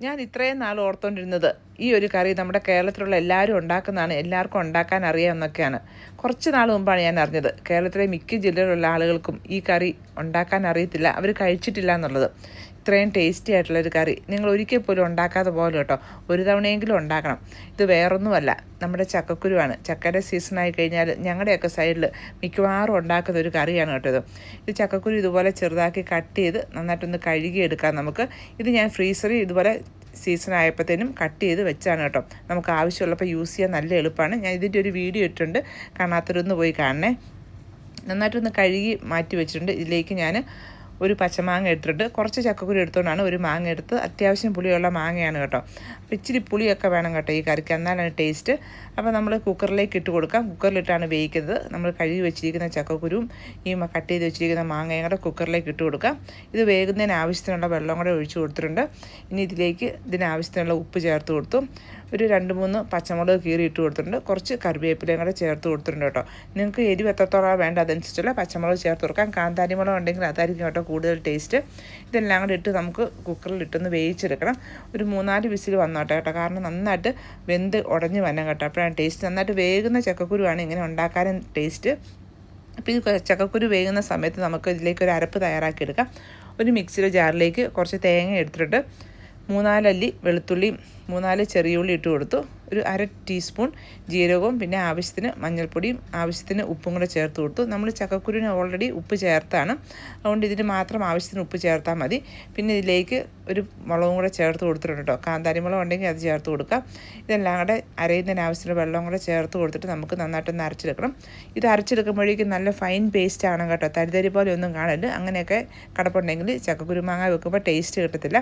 ഞാൻ ഇത്രയും നാൾ ഓർത്തുകൊണ്ടിരുന്നത് ഈ ഒരു കറി നമ്മുടെ കേരളത്തിലുള്ള എല്ലാവരും ഉണ്ടാക്കുന്നതാണ് എല്ലാവർക്കും ഉണ്ടാക്കാൻ അറിയാമെന്നൊക്കെയാണ് കുറച്ച് നാൾ മുമ്പാണ് ഞാൻ അറിഞ്ഞത്. കേരളത്തിലെ മിക്ക ജില്ലകളിലുള്ള ആളുകൾക്കും ഈ കറി ഉണ്ടാക്കാൻ അറിയത്തില്ല. അവർ കഴിച്ചിട്ടില്ല എന്നുള്ളത്. ഇത്രയും ടേസ്റ്റി ആയിട്ടുള്ളൊരു കറി. നിങ്ങൾ ഒരിക്കൽ പോലും ഉണ്ടാക്കാതെ പോലെ കേട്ടോ. ഒരു തവണയെങ്കിലും ഉണ്ടാക്കണം. ഇത് വേറൊന്നുമല്ല. നമ്മുടെ ചക്കക്കുരുവാണ്. ചക്കയുടെ സീസണായി കഴിഞ്ഞാൽ ഞങ്ങളുടെയൊക്കെ സൈഡിൽ മിക്കവാറും ഉണ്ടാക്കുന്ന ഒരു കറിയാണ് കേട്ടോ ഇത്. ഇത് ചക്കക്കുരു ഇതുപോലെ ചെറുതാക്കി കട്ട് ചെയ്ത് നന്നായിട്ടൊന്ന് കഴുകിയെടുക്കാം നമുക്ക്. ഇത് ഞാൻ ഫ്രീസറിൽ ഇതുപോലെ സീസൺ ആയപ്പോഴത്തേനും കട്ട് ചെയ്ത് വെച്ചാണ് കേട്ടോ. നമുക്ക് ആവശ്യമുള്ളപ്പോൾ യൂസ് ചെയ്യാൻ നല്ല എളുപ്പമാണ്. ഞാൻ ഇതിന്റെ ഒരു വീഡിയോ ഇട്ടിട്ടുണ്ട്. കാണാത്തവരൊന്ന് പോയി കാണണേ. നന്നായിട്ടൊന്ന് കഴുകി മാറ്റി വെച്ചിട്ടുണ്ട്. ഇതിലേക്ക് ഞാൻ ഒരു പച്ചമാങ്ങ എടുത്തിട്ട് കുറച്ച് ചക്കക്കുരു എടുത്തുകൊണ്ടാണ് ഒരു മാങ്ങ എടുത്ത് അത്യാവശ്യം പുളിയുള്ള മാങ്ങയാണ് കേട്ടോ. അപ്പോൾ ഇച്ചിരി പുളിയൊക്കെ വേണം കേട്ടോ ഈ കറിക്ക്. എന്നാലാണ് ടേസ്റ്റ് അപ്പോൾ നമ്മൾ കുക്കറിലേക്ക് ഇട്ട് കൊടുക്കാം. കുക്കറിലിട്ടാണ് വേവിക്കുന്നത്. നമ്മൾ കഴുകി വെച്ചിരിക്കുന്ന ചക്കക്കുരുവും ഈ കട്ട് ചെയ്ത് വെച്ചിരിക്കുന്ന മാങ്ങയും കൂടെ കുക്കറിലേക്ക് ഇട്ട് കൊടുക്കാം. ഇത് വേകുന്നതിന് ആവശ്യത്തിനുള്ള വെള്ളം കൂടെ ഒഴിച്ചു കൊടുത്തിട്ടുണ്ട്. ഇനി ഇതിലേക്ക് ഇതിന് ആവശ്യത്തിനുള്ള ഉപ്പ് ചേർത്ത് കൊടുത്തു. ഒരു രണ്ട് മൂന്ന് പച്ചമുളക് കീറി ഇട്ട് കൊടുത്തിട്ടുണ്ട്. കുറച്ച് കറിവേപ്പിലയും കൂടെ ചേർത്ത് കൊടുത്തിട്ടുണ്ട് കേട്ടോ. നിങ്ങൾക്ക് എരിവ് എത്രത്തോളം വേണ്ട അതനുസരിച്ചുള്ള പച്ചമുളക് ചേർത്ത് കൊടുക്കാം. കാന്താരി മുളക് ഉണ്ടെങ്കിൽ അതായിരിക്കും കേട്ടോ കൂടുതൽ ടേസ്റ്റ്. ഇതെല്ലാം കൂടെ ഇട്ട് നമുക്ക് കുക്കറിൽ ഇട്ടൊന്ന് വേവിച്ചെടുക്കണം. ഒരു മൂന്നാൽ വിസിൽ വന്നോട്ടെ കേട്ടോ. കാരണം നന്നായിട്ട് വെന്ത് ഉടഞ്ഞ് വരണം കേട്ടോ. അപ്പോഴാണ് ടേസ്റ്റ്. നന്നായിട്ട് വേകുന്ന ചക്കക്കുരുവാണ് ഇങ്ങനെ ഉണ്ടാക്കാനും ടേസ്റ്റ്. അപ്പോൾ ഈ ചക്കക്കുരു വേകുന്ന സമയത്ത് നമുക്ക് ഇതിലേക്ക് ഒരു അരപ്പ് തയ്യാറാക്കി എടുക്കാം ഒരു മിക്സിയുടെ ജാറിലേക്ക് കുറച്ച് തേങ്ങ എടുത്തിട്ട് മൂന്നാലല്ലി വെളുത്തുള്ളിയും മൂന്നാൽ ചെറിയ ഉള്ളി ഇട്ട് കൊടുത്തു. ഒരു അര ടീസ്പൂൺ ജീരകവും പിന്നെ ആവശ്യത്തിന് മഞ്ഞൾപ്പൊടിയും ആവശ്യത്തിന് ഉപ്പും കൂടെ ചേർത്ത് കൊടുത്തു. നമ്മൾ ചക്കക്കുരുവിന് ഓൾറെഡി ഉപ്പ് ചേർത്താണ്. അതുകൊണ്ട് ഇതിന് മാത്രം ആവശ്യത്തിന് ഉപ്പ് ചേർത്താൽ മതി. പിന്നെ ഇതിലേക്ക് ഒരു മുളകും കൂടെ ചേർത്ത് കൊടുത്തിട്ടുണ്ട് കേട്ടോ. കാന്താരി മുളക് ഉണ്ടെങ്കിൽ അത് ചേർത്ത് കൊടുക്കാം ഇതെല്ലാം കൂടെ അരയുന്നതിന് ആവശ്യത്തിന് വെള്ളം കൂടെ ചേർത്ത് കൊടുത്തിട്ട് നമുക്ക് നന്നായിട്ടൊന്ന് അരച്ചെടുക്കണം. ഇത് അരച്ചെടുക്കുമ്പോഴേക്കും നല്ല ഫൈൻ പേസ്റ്റ് ആണ് കേട്ടോ. തരിതരി പോലെ ഒന്നും കാണരുത്. അങ്ങനെയൊക്കെ കടപ്പുണ്ടെങ്കിൽ ചക്കക്കുരു മാങ്ങ വെക്കുമ്പോൾ ടേസ്റ്റ് കിട്ടത്തില്ല.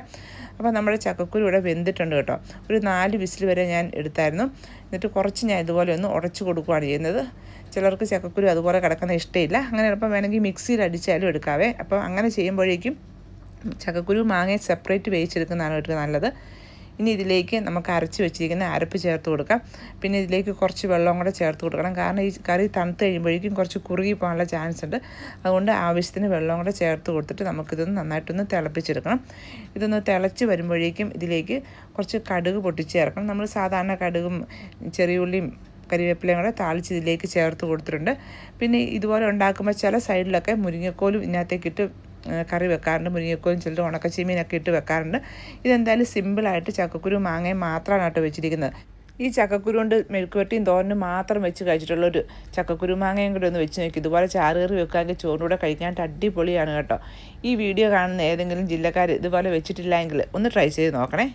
അപ്പോൾ നമ്മുടെ ചക്കക്കുരു ഇവിടെ വെന്തിട്ടുണ്ട് കേട്ടോ. ഒരു നാല് വിസിൽ വരെ ഞാൻ എടുത്തായിരുന്നു എന്നിട്ട് കുറച്ച് ഞാൻ ഇതുപോലെ ഒന്ന് ഉടച്ചു കൊടുക്കുകയാണ് ചെയ്യുന്നത്. ചിലർക്ക് ചക്കക്കുരു അതുപോലെ കിടക്കുന്ന ഇഷ്ടമില്ല അങ്ങനെ ഇപ്പം വേണമെങ്കിൽ മിക്സിയിൽ അടിച്ചാലും എടുക്കാവേ. അപ്പോൾ അങ്ങനെ ചെയ്യുമ്പോഴേക്കും ചക്കക്കുരു മാങ്ങയെ സെപ്പറേറ്റ് വേവിച്ചെടുക്കുന്നതാണ് ഒരു നല്ലത്. ഇനി ഇതിലേക്ക് നമുക്ക് അരച്ച് വെച്ചിരിക്കുന്ന അരപ്പ് ചേർത്ത് കൊടുക്കാം. പിന്നെ ഇതിലേക്ക് കുറച്ച് വെള്ളം കൂടെ ചേർത്ത് കൊടുക്കണം. കാരണം ഈ കറി തണുത്ത് കഴിയുമ്പോഴേക്കും കുറച്ച് കുറുകി പോകാനുള്ള ചാൻസ് ഉണ്ട്. അതുകൊണ്ട് ആവശ്യത്തിന് വെള്ളം കൂടെ ചേർത്ത് കൊടുത്തിട്ട് നമുക്കിതൊന്ന് നന്നായിട്ടൊന്ന് തിളപ്പിച്ചെടുക്കണം. ഇതൊന്ന് തിളച്ച് വരുമ്പോഴേക്കും ഇതിലേക്ക് കുറച്ച് കടുക് പൊട്ടിച്ചേർക്കണം നമ്മൾ സാധാരണ കടുകും ചെറിയ ഉള്ളിയും കരിവേപ്പിലയും കൂടെ താളിച്ച് ഇതിലേക്ക് ചേർത്ത് കൊടുത്തിട്ടുണ്ട്. പിന്നെ ഇതുപോലെ ഉണ്ടാക്കുമ്പോൾ ചില സൈഡിലൊക്കെ മുരിങ്ങക്കോലും ഇതിനകത്തേക്ക് ഇട്ട് ഏഹ് കറി വെക്കാറുണ്ട് മുരിങ്ങക്കോലും ചിലർ ഉണക്കച്ചീമീനൊക്കെ ഇട്ട് വെക്കാറുണ്ട്. ഇതെന്തായാലും സിമ്പിളായിട്ട് ചക്കക്കുരു മാങ്ങയും മാത്രമാണ് കേട്ടോ വെച്ചിരിക്കുന്നത്. ഈ ചക്കക്കുരു കൊണ്ട് മെഴുക്കുവട്ടിയും തോരനും മാത്രം വെച്ച് കഴിച്ചിട്ടുള്ളൊരു ചക്കക്കുരു മാങ്ങയും കൂടെ ഒന്ന് വെച്ച് നോക്കി. ഇതുപോലെ ചാറുകറി വെക്കാമെങ്കിൽ ചോറിലൂടെ കഴിക്കാനായിട്ട് അടിപൊളിയാണ് കേട്ടോ. ഈ വീഡിയോ കാണുന്ന ഏതെങ്കിലും ജില്ലക്കാർ ഇതുപോലെ വെച്ചിട്ടില്ലെങ്കിൽ ഒന്ന് ട്രൈ ചെയ്ത് നോക്കണേ.